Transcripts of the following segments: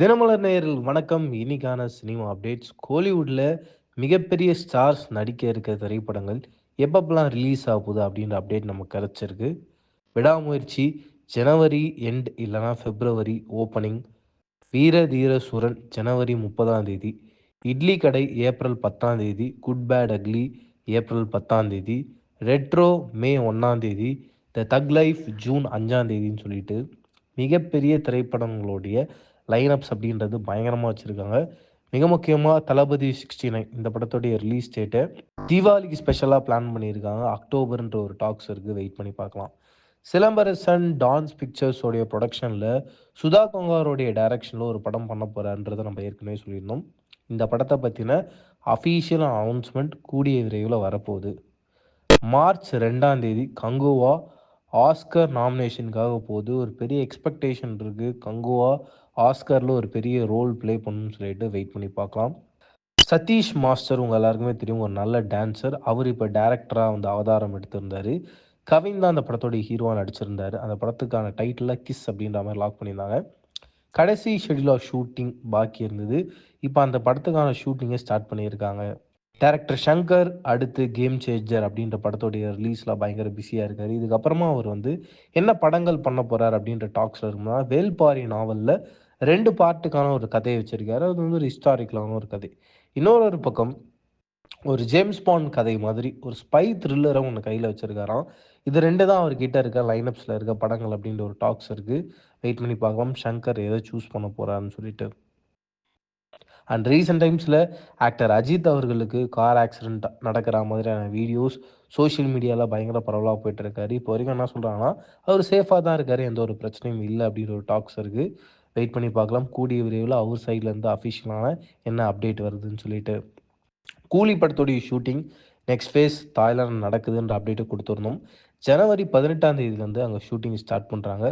தினமலர் நேயர்கள் வணக்கம். இன்னைக்கான சினிமா அப்டேட்ஸ். கோலிவுட்டில் மிகப்பெரிய ஸ்டார்ஸ் நடிக்க இருக்க திரைப்படங்கள் எப்பப்பெல்லாம் ரிலீஸ் ஆகுது அப்படின்ற அப்டேட் நமக்கு கிடச்சிருக்கு. விடாமுயற்சி ஜனவரி எண்ட் இல்லைனா பிப்ரவரி ஓப்பனிங். வீர தீர சுரன் ஜனவரி முப்பதாம் தேதி. இட்லி கடை ஏப்ரல் பத்தாம் தேதி. குட் பேட் அக்லி ஏப்ரல் பத்தாம் தேதி. ரெட்ரோ மே ஒன்றாம் தேதி. த தக் லைஃப் ஜூன் அஞ்சாம் தேதின்னு சொல்லிட்டு மிகப்பெரிய திரைப்படங்களுடைய லைன் அப்ஸ் அப்படின்றது பயங்கரமாக வச்சுருக்காங்க. மிக முக்கியமாக தளபதி சிக்ஸ்டி நைன் இந்த படத்துடைய ரிலீஸ் டேட்டு தீபாவளிக்கு ஸ்பெஷலாக பிளான் பண்ணியிருக்காங்க. அக்டோபர்ன்ற ஒரு டாக்ஸ் இருக்குது வெயிட் பண்ணி பார்க்கலாம். சிலம்பரசன் டான்ஸ் பிக்சர்ஸோடைய ப்ரொடக்ஷனில் சுதா கொங்காரோடைய டைரக்ஷனில் ஒரு படம் பண்ண போகிறான்றதை நம்ம ஏற்கனவே சொல்லியிருந்தோம். இந்த படத்தை பற்றின அஃபீஷியல் அனௌன்ஸ்மெண்ட் கூடிய விரைவில் வரப்போகுது. மார்ச் ரெண்டாம் தேதி கங்குவா ஆஸ்கர் நாமினேஷனுக்காக போகுது. ஒரு பெரிய எக்ஸ்பெக்டேஷன் இருக்குது கங்குவா ஆஸ்கரில் ஒரு பெரிய ரோல் ப்ளே பண்ணணும்னு சொல்லிட்டு வெயிட் பண்ணி பார்க்கலாம். சதீஷ் மாஸ்டர் உங்கள் எல்லாருக்குமே தெரியும் ஒரு நல்ல டான்ஸர் அவர் இப்போ டேரக்டராக வந்து அவதாரம் எடுத்திருந்தார். கவின் தான் அந்த படத்தோடைய ஹீரோவாக நடிச்சிருந்தார். அந்த படத்துக்கான டைட்டில் கிஸ் அப்படின்ற மாதிரி லாக் பண்ணியிருந்தாங்க. கடைசி ஷெடியூல் ஆஃப் ஷூட்டிங் பாக்கி இருந்தது. இப்போ அந்த படத்துக்கான ஷூட்டிங்கை ஸ்டார்ட் பண்ணியிருக்காங்க. டேரக்டர் ஷங்கர் அடுத்து கேம் சேஞ்சர் அப்படின்ற படத்தோடைய ரிலீஸில் பயங்கர பிஸியாக இருக்கார். இதுக்கப்புறமா அவர் வந்து என்ன படங்கள் பண்ண போகிறார் அப்படின்ற டாக்ஸில் இருக்கும்னா வேல்பாரி நாவலில் ரெண்டு பார்ட்டுக்கான ஒரு கதையை வச்சுருக்காரு. அது வந்து ஒரு ஹிஸ்டாரிக்கலான ஒரு கதை. இன்னொரு ஒரு பக்கம் ஒரு ஜேம்ஸ் பாண்ட் கதை மாதிரி ஒரு ஸ்பை த்ரில்லரை ஒன்று கையில் வச்சுருக்காராம். இது ரெண்டு தான் அவர்கிட்ட இருக்க லைனப்ஸில் இருக்க படங்கள் அப்படின்ற ஒரு டாக்ஸ் இருக்குது வெயிட் பண்ணி பார்க்கலாம். ஷங்கர் எதை சூஸ் பண்ண போகிறாருன்னு சொல்லிட்டு. அண்ட் ரீசெண்ட் டைம்ஸில் ஆக்டர் அஜித் அவர்களுக்கு கார் ஆக்சிடெண்ட் நடக்கிற மாதிரியான வீடியோஸ் சோஷியல் மீடியாவில் பயங்கர பரவலாக போயிட்டுருக்காரு இப்போ வரைக்கும் என்ன சொல்கிறாங்கன்னா அவர் சேஃபாக தான் இருக்கார். எந்த ஒரு பிரச்சனையும் இல்லை அப்படின்ற ஒரு டாக்ஸ் இருக்குது வெயிட் பண்ணி பார்க்கலாம். கூடிய விரைவில் அவர் சைட்லேருந்து அஃபிஷியலான என்ன அப்டேட் வருதுன்னு சொல்லிட்டு. கூலி படத்துடைய ஷூட்டிங் நெக்ஸ்ட் ஃபேஸ் தாய்லாந்து நடக்குதுன்ற அப்டேட்டை கொடுத்துருந்தோம். ஜனவரி பதினெட்டாம் தேதியிலேருந்து அங்கே ஷூட்டிங் ஸ்டார்ட் பண்ணுறாங்க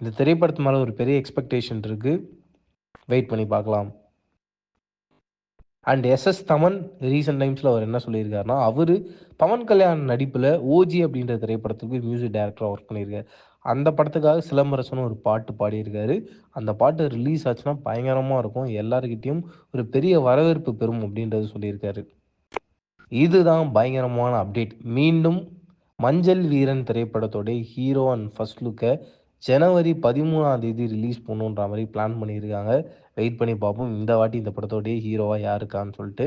இந்த திரைப்படத்து மேலே ஒரு பெரிய எக்ஸ்பெக்டேஷன் இருக்குது வெயிட் பண்ணி பார்க்கலாம். அண்ட் எஸ்எஸ் தமன் ரீசெண்ட் டைம்ஸில் அவர் என்ன சொல்லியிருக்காருன்னா அவர் பவன் கல்யாண் நடிப்பில் ஓஜி அப்படின்ற திரைப்படத்துக்கு மியூசிக் டைரக்டராக ஒர்க் பண்ணியிருக்காரு. அந்த படத்துக்காக சிலம்பரசனும் ஒரு பாட்டு பாடியிருக்காரு. அந்த பாட்டு ரிலீஸ் ஆச்சுன்னா பயங்கரமாக இருக்கும். எல்லாருக்கிட்டேயும் ஒரு பெரிய வரவேற்பு பெறும் அப்படின்றது சொல்லியிருக்காரு. இதுதான் பயங்கரமான அப்டேட் மீண்டும் மஞ்சள் வீரன் திரைப்படத்தோடைய ஹீரோ அண்ட் ஃபர்ஸ்ட் லுக்கை ஜனவரி பதிமூணாம் தேதி ரிலீஸ் பண்ணுன்ற மாதிரி பிளான் பண்ணியிருக்காங்க. வெயிட் பண்ணி பார்ப்போம். இந்த வாட்டி இந்த படத்தோடைய ஹீரோவாக யாருக்கான்னு சொல்லிட்டு.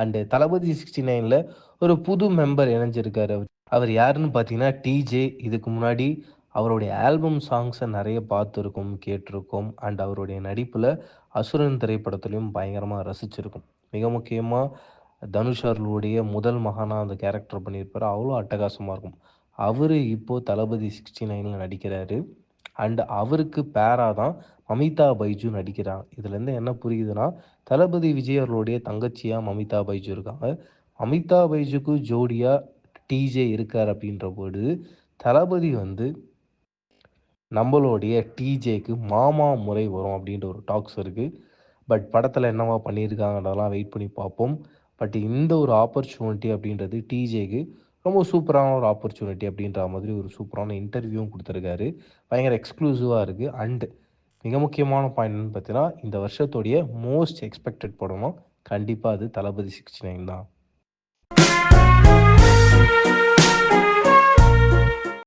அண்டு தளபதி சிக்ஸ்டி நைனில் ஒரு புது மெம்பர் இணைஞ்சிருக்காரு அவர். யாருன்னு பார்த்தீங்கன்னா டிஜே இதுக்கு முன்னாடி அவருடைய ஆல்பம் சாங்ஸை நிறைய பார்த்துருக்கோம் கேட்டிருக்கோம். அண்ட் அவருடைய நடிப்பில் அசுரன் திரைப்படத்துலையும் பயங்கரமாக ரசிச்சிருக்கும். மிக முக்கியமாக தனுஷ் அவர்களுடைய முதல் மகானாக அந்த கேரக்டர் பண்ணியிருப்பார். அவ்வளோ அட்டகாசமாக இருக்கும். அவர் இப்போது தளபதி சிக்ஸ்டி நைனில் நடிக்கிறாரு. அண்ட் அவருக்கு பேராக தான் மமிதா பைஜு நடிக்கிறாங்க இதுலேருந்து என்ன புரியுதுன்னா தளபதி விஜய் அவர்களுடைய தங்கச்சியாக மமிதா பைஜு இருக்காங்க. அமிதா பைஜுக்கு ஜோடியாக டிஜே இருக்கார் அப்படின்ற போது தளபதி வந்து நம்மளுடைய டிஜேக்கு மாமா முறை வரும் அப்படின்ற ஒரு டாக்ஸ் இருக்குது பட் படத்தில் என்னவா பண்ணியிருக்காங்கன்றதெல்லாம் வெயிட் பண்ணி பார்ப்போம். பட் இந்த ஒரு ஆப்பர்ச்சுனிட்டி அப்படின்றது டிஜேக்கு ரொம்ப சூப்பரான ஒரு ஆப்பர்ச்சுனிட்டி அப்படின்ற மாதிரி ஒரு சூப்பரான இன்டர்வியூவும் கொடுத்துருக்காரு. பயங்கர எக்ஸ்க்ளூசிவாக இருக்குது அண்டு மிக முக்கியமான பாயிண்ட்னு பார்த்தீங்கன்னா இந்த வருஷத்துடைய மோஸ்ட் எக்ஸ்பெக்டட் படமும் கண்டிப்பாக அது தளபதி சிக்ஸ்டி நைன் தான்.